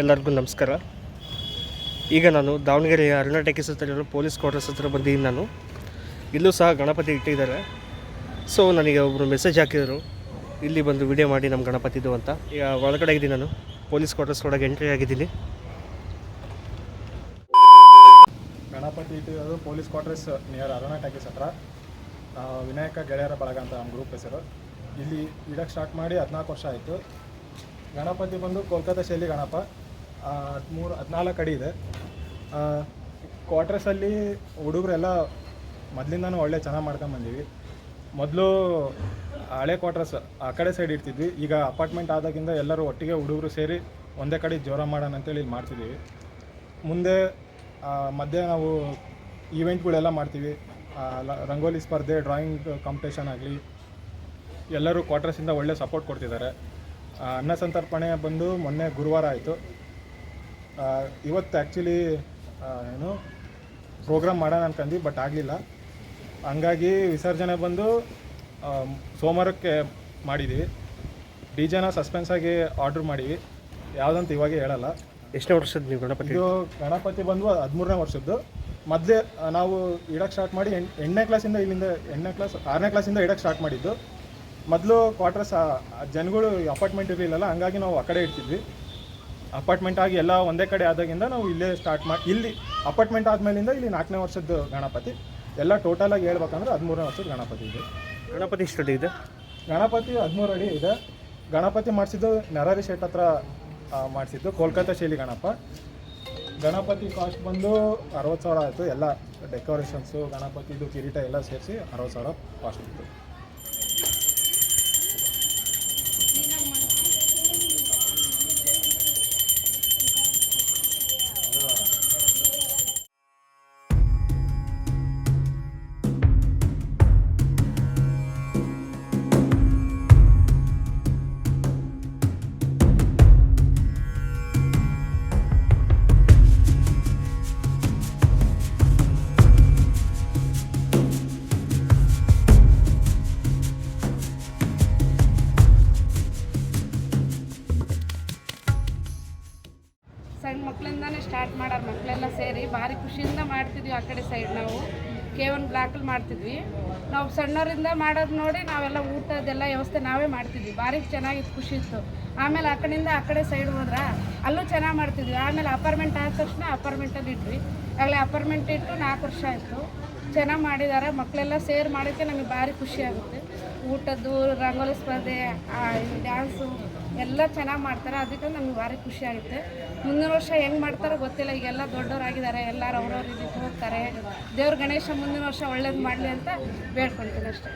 ಎಲ್ಲರಿಗೂ ನಮಸ್ಕಾರ. ಈಗ ನಾನು ದಾವಣಗೆರೆಯ ಅರುಣ ಟೆಕಿಸುತ್ತಲಿರೋ ಪೊಲೀಸ್ ಕ್ವಾರ್ಟರ್ಸ್ ಹತ್ರ ಬಂದಿದ್ದೀನಿ ನಾನು. ಇಲ್ಲೂ ಸಹ ಗಣಪತಿ ಇಟ್ಟಿದ್ದಾರೆ. ಸೊ ನನಗೆ ಒಬ್ಬರು ಮೆಸೇಜ್ ಹಾಕಿದರು. ಇಲ್ಲಿ ಬಂದು ವಿಡಿಯೋ ಮಾಡಿ ನಮ್ಮ ಗಣಪತಿದು ಅಂತ. ಈಗ ಒಳಗಡೆ ಇದ್ದೀನಿ ನಾನು. ಪೊಲೀಸ್ ಕ್ವಾರ್ಟರ್ಸ್ ಒಳಗೆ ಎಂಟ್ರಿ ಆಗಿದ್ದೀನಿ. Ganapati ಇಟ್ಟಿರೋದು police quarters near Aruna talkies ಹತ್ರ ವಿನಾಯಕ ಗೆಳೆಯರ ಬಳಗ ಅಂತ ನಮ್ಮ ಗ್ರೂಪ್ ಹೆಸರು. ಇಲ್ಲಿ ಇಡಕ್ಕೆ ಸ್ಟಾರ್ಟ್ ಮಾಡಿ ಹದಿನಾಲ್ಕು ವರ್ಷ ಆಯಿತು. ಗಣಪತಿ ಬಂದು ಕೋಲ್ಕತ್ತಾ ಶೈಲಿ ಗಣಪ. ಹದಿಮೂರು, ಹದಿನಾಲ್ಕು ಅಡಿ ಇದೆ. ಕ್ವಾರ್ಟರ್ಸಲ್ಲಿ ಹುಡುಗರೆಲ್ಲ ಮೊದಲಿಂದನೂ ಒಳ್ಳೆ ಚೆನ್ನಾಗಿ ಮಾಡ್ಕೊಂಡು ಬಂದೀವಿ. ಮೊದಲು ಹಳೆ ಕ್ವಾರ್ಟರ್ಸ್ ಆ ಕಡೆ ಸೈಡ್ ಇಡ್ತಿದ್ವಿ. ಈಗ ಅಪಾರ್ಟ್ಮೆಂಟ್ ಆದಾಗಿಂದ ಎಲ್ಲರೂ ಒಟ್ಟಿಗೆ ಹುಡುಗರು ಸೇರಿ ಒಂದೇ ಕಡೆ ಜೋರ ಮಾಡೋಣ ಅಂತೇಳಿ ಇಲ್ಲಿ ಮಾಡ್ತಿದ್ದೀವಿ ಮುಂದೆ ಮಧ್ಯೆ ನಾವು ಈವೆಂಟ್ಗಳೆಲ್ಲ ಮಾಡ್ತೀವಿ. ರಂಗೋಲಿ ಸ್ಪರ್ಧೆ ಡ್ರಾಯಿಂಗ್ ಕಾಂಪಿಟೇಷನ್ ಆಗಲಿ, ಎಲ್ಲರೂ ಕ್ವಾರ್ಟರ್ಸಿಂದ ಒಳ್ಳೆ ಸಪೋರ್ಟ್ ಕೊಡ್ತಿದ್ದಾರೆ. ಅನ್ನ ಸಂತರ್ಪಣೆ ಬಂದು ಮೊನ್ನೆ ಗುರುವಾರ ಆಯಿತು. ಇವತ್ತು ಆ್ಯಕ್ಚುಲಿ ಏನು ಪ್ರೋಗ್ರಾಮ್ ಮಾಡೋಣ ಅನ್ಕಂದು ಬಟ್ ಆಗಲಿಲ್ಲ. ಹಂಗಾಗಿ ವಿಸರ್ಜನೆ ಬಂದು ಸೋಮವಾರಕ್ಕೆ ಮಾಡಿದ್ದೀವಿ ಡಿ ಜೆನ ಸಸ್ಪೆನ್ಸಾಗಿ ಆರ್ಡ್ರ್ ಮಾಡೀವಿ. ಯಾವುದಂತ ಇವಾಗ ಹೇಳಲ್ಲ. ಎಷ್ಟನೇ ವರ್ಷದ ನೀವು ಗಣಪತಿ? ಇದು ಗಣಪತಿ ಬಂದು ಹದಿಮೂರನೇ ವರ್ಷದ್ದು. ಮೊದಲೇ ನಾವು ಇಡಕ್ಕೆ ಸ್ಟಾರ್ಟ್ ಮಾಡಿ ಎಂಟು ಎಂಟನೇ ಕ್ಲಾಸಿಂದ ಇಲ್ಲಿಂದ ಎಂಟನೇ ಕ್ಲಾಸ್ ಆರನೇ ಕ್ಲಾಸಿಂದ ಇಡಕ್ಕೆ ಸ್ಟಾರ್ಟ್ ಮಾಡಿದ್ದು. ಮೊದಲು ಕ್ವಾರ್ಟರ್ಸ್ ಜನಗಳು ಅಪಾರ್ಟ್ಮೆಂಟ್ ಇರಲಿಲ್ಲಲ್ಲ ಹಂಗಾಗಿ ನಾವು ಆ ಕಡೆ ಇಡ್ತಿದ್ವಿ. ಅಪಾರ್ಟ್ಮೆಂಟ್ ಆಗಿ ಎಲ್ಲ ಒಂದೇ ಕಡೆ ಆದಾಗಿಂದ ನಾವು ಇಲ್ಲೇ ಸ್ಟಾರ್ಟ್ ಮಾಡಿ ಇಲ್ಲಿ ಅಪಾರ್ಟ್ಮೆಂಟ್ ಆದಮೇಲಿಂದ ಇಲ್ಲಿ ನಾಲ್ಕನೇ ವರ್ಷದ ಗಣಪತಿ. ಎಲ್ಲ ಟೋಟಲಾಗಿ ಹೇಳ್ಬೇಕಂದ್ರೆ ಹದಿಮೂರನೇ ವರ್ಷದ ಗಣಪತಿ ಇದೆ. ಗಣಪತಿ ಸ್ಟಡಿ ಇದೆ? ಗಣಪತಿ ಹದಿಮೂರು ಅಡಿ ಇದೆ. ಗಣಪತಿ ಮಾಡಿಸಿದ್ದು ನರಹರಿ ಶೆಟ್ ಹತ್ರ ಮಾಡಿಸಿದ್ದು ಕೋಲ್ಕತ್ತಾ ಶೈಲಿ ಗಣಪ. ಗಣಪತಿ ಕಾಸ್ಟ್ ಬಂದು ಅರವತ್ತು ಸಾವಿರ ಆಯಿತು. ಎಲ್ಲ ಡೆಕೋರೇಷನ್ಸು ಗಣಪತಿದು ಕಿರೀಟ ಎಲ್ಲ ಸೇರಿಸಿ ಅರವತ್ತು ಸಾವಿರ ಕಾಸ್ಟ್ ಇತ್ತು. ಸ್ಟಾರ್ಟ್ ಮಾಡೋರು ಮಕ್ಕಳೆಲ್ಲ ಸೇರಿ ಭಾರಿ ಖುಷಿಯಿಂದ ಮಾಡ್ತಿದ್ವಿ ಆ ಕಡೆ ಸೈಡ್ ನಾವು. ಕೆ ಒನ್ ಬ್ಲಾಕಲ್ಲಿ ಮಾಡ್ತಿದ್ವಿ. ನಾವು ಸಣ್ಣವರಿಂದ ಮಾಡೋದು ನೋಡಿ ನಾವೆಲ್ಲ ಊಟದೆಲ್ಲ ವ್ಯವಸ್ಥೆ ನಾವೇ ಮಾಡ್ತಿದ್ವಿ. ಭಾರಿ ಚೆನ್ನಾಗಿತ್ತು, ಖುಷಿ ಇತ್ತು. ಆಮೇಲೆ ಆ ಕಡೆಯಿಂದ ಆ ಕಡೆ ಸೈಡ್ ಹೋದ್ರ ಅಲ್ಲೂ ಚೆನ್ನಾಗಿ ಮಾಡ್ತಿದ್ವಿ. ಆಮೇಲೆ ಅಪಾರ್ಟ್ಮೆಂಟ್ ಆದ ತಕ್ಷಣ ಅಪಾರ್ಟ್ಮೆಂಟಲ್ಲಿ ಇಟ್ವಿ. ಆಗಲೇ ಅಪಾರ್ಟ್ಮೆಂಟ್ ಇಟ್ಟು ನಾಲ್ಕು ವರ್ಷ ಆಯಿತು. ಚೆನ್ನಾಗಿ ಮಾಡಿದ್ದಾರೆ ಮಕ್ಕಳೆಲ್ಲ ಸೇರ್ ಮಾಡೋಕ್ಕೆ ನಮಗೆ ಭಾರಿ ಖುಷಿ ಆಗುತ್ತೆ. ಊಟದ್ದು, ರಂಗೋಲಿ ಸ್ಪರ್ಧೆ ಡ್ಯಾನ್ಸು ಎಲ್ಲ ಚೆನ್ನಾಗಿ ಮಾಡ್ತಾರೆ, ಅದಕ್ಕೆ ನಮ್ಗೆ ಭಾರಿ ಖುಷಿ ಆಗುತ್ತೆ. ಮುಂದಿನ ವರ್ಷ ಹೆಂಗೆ ಮಾಡ್ತಾರೋ ಗೊತ್ತಿಲ್ಲ, ಈಗೆಲ್ಲ ದೊಡ್ಡವರಾಗಿದ್ದಾರೆ, ಎಲ್ಲರೂ ಅವ್ರವ್ರ ಇದಕ್ಕೆ ಹೋಗ್ತಾರೆ. ದೇವ್ರ ಗಣೇಶ ಮುಂದಿನ ವರ್ಷ ಒಳ್ಳೇದು ಮಾಡಲಿ ಅಂತ ಬೇಡ್ಕೊಳ್ತೀನಿ ಅಷ್ಟೇ.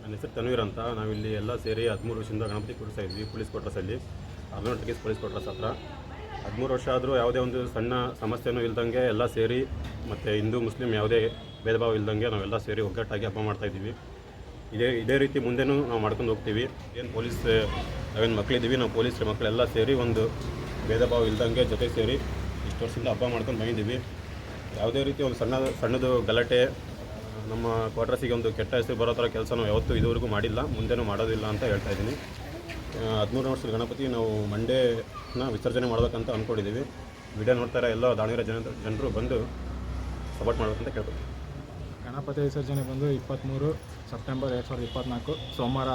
ನನ್ನ ಹೆಸರು ತನ್ವೀರ್ ಅಂತ. ನಾವಿಲ್ಲಿ ಎಲ್ಲ ಸೇರಿ ಹದಿಮೂರು ವರ್ಷದಿಂದ ಗಣಪತಿ ಕೂಡಿಸ್ತಾ ಇದ್ವಿ, ಪೊಲೀಸ್ ಕ್ವಾರ್ಟರ್ಸಲ್ಲಿ. ಅಲ್ಲಿ ಟಗೀಸ್ ಪೊಲೀಸ್ ಕ್ವಾರ್ಟರ್ಸ್ ಹತ್ರ. ಹದಿಮೂರು ವರ್ಷ ಆದರೂ ಯಾವುದೇ ಒಂದು ಸಣ್ಣ ಸಮಸ್ಯೆನೂ ಇಲ್ದಂಗೆ ಎಲ್ಲ ಸೇರಿ ಮತ್ತು ಹಿಂದೂ, ಮುಸ್ಲಿಂ ಯಾವುದೇ ಭೇದ ಭಾವ ಇಲ್ದಂಗೆ ನಾವೆಲ್ಲ ಸೇರಿ ಒಗ್ಗಟ್ಟಾಗಿ ಹಬ್ಬ ಮಾಡ್ತಾ ಇದ್ದೀವಿ. ಇದೇ ಇದೇ ರೀತಿ ಮುಂದೆನೂ ನಾವು ಮಾಡ್ಕೊಂಡು ಹೋಗ್ತೀವಿ. ಏನು ಪೊಲೀಸ್, ನಾವೇನು ಮಕ್ಕಳಿದ್ದೀವಿ ನಾವು ಪೊಲೀಸ್ ಮಕ್ಕಳೆಲ್ಲ ಸೇರಿ ಒಂದು ಭೇದ ಭಾವ ಇಲ್ದಂಗೆ ಜೊತೆ ಸೇರಿ ಇಷ್ಟು ವರ್ಷದಿಂದ ಹಬ್ಬ ಮಾಡ್ಕೊಂಡು ಬಂದಿದ್ದೀವಿ. ಯಾವುದೇ ರೀತಿ ಒಂದು ಸಣ್ಣ, ಸಣ್ಣದು ಗಲಾಟೆ, ನಮ್ಮ ಕ್ವಾರ್ಟರ್ಸಿಗೆ ಒಂದು ಕೆಟ್ಟ ಹೆಸರು ಬರೋ ಥರ ಕೆಲಸ ನಾವು ಯಾವತ್ತೂ ಇದುವರೆಗೂ ಮಾಡಿಲ್ಲ. ಮುಂದೆನೂ ಮಾಡೋದಿಲ್ಲ ಅಂತ ಹೇಳ್ತಾ ಇದ್ದೀನಿ. ಹದಿಮೂರನೇ ವರ್ಷದ ಗಣಪತಿ ನಾವು ಮಂಡೇನ ವಿಸರ್ಜನೆ ಮಾಡಬೇಕಂತ ಅಂದ್ಕೊಂಡಿದ್ದೀವಿ. ವಿಡಿಯೋ ನೋಡ್ತಾರೆ ಎಲ್ಲ ದಾವಣಗೆರೆ ಜನ ಜನರು ಬಂದು ಸಪೋರ್ಟ್ ಮಾಡಬೇಕಂತ ಕೇಳ್ಕೊತೀವಿ. ಗಣಪತಿ ವಿಸರ್ಜನೆ ಬಂದು ಇಪ್ಪತ್ತ್ಮೂರು ಸೆಪ್ಟೆಂಬರ್ ಎರಡು ಸಾವಿರದ ಇಪ್ಪತ್ತ್ನಾಲ್ಕು ಸೋಮವಾರ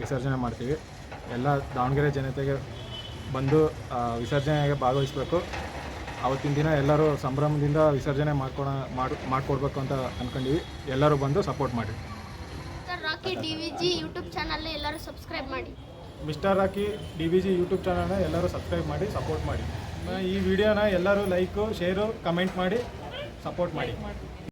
ವಿಸರ್ಜನೆ ಮಾಡ್ತೀವಿ. ಎಲ್ಲ ದಾವಣಗೆರೆ ಜನತೆಗೆ ಬಂದು ವಿಸರ್ಜನೆಗೆ ಭಾಗವಹಿಸಬೇಕು. ಅವತ್ತಿನ ದಿನ ಎಲ್ಲರೂ ಸಂಭ್ರಮದಿಂದ ವಿಸರ್ಜನೆ ಮಾಡ್ಕೊಳ ಮಾಡಿ ಮಾಡಿಕೊಡ್ಬೇಕು ಅಂತ ಅಂದ್ಕೊಂಡಿವಿ ಎಲ್ಲರೂ ಬಂದು ಸಪೋರ್ಟ್ ಮಾಡಿ. Sir Rocky D V G YouTube ಚಾನಲ್ನ ಎಲ್ಲರೂ ಸಬ್ಸ್ಕ್ರೈಬ್ ಮಾಡಿ. Mister Rocky D B G YouTube ಚಾನಲ್ನ ಎಲ್ಲರೂ ಸಬ್ಸ್ಕ್ರೈಬ್ ಮಾಡಿ, ಸಪೋರ್ಟ್ ಮಾಡಿ. ಈ ವಿಡಿಯೋನ ಎಲ್ಲರೂ ಲೈಕು, ಶೇರು, ಕಮೆಂಟ್ ಮಾಡಿ, ಸಪೋರ್ಟ್ ಮಾಡಿ.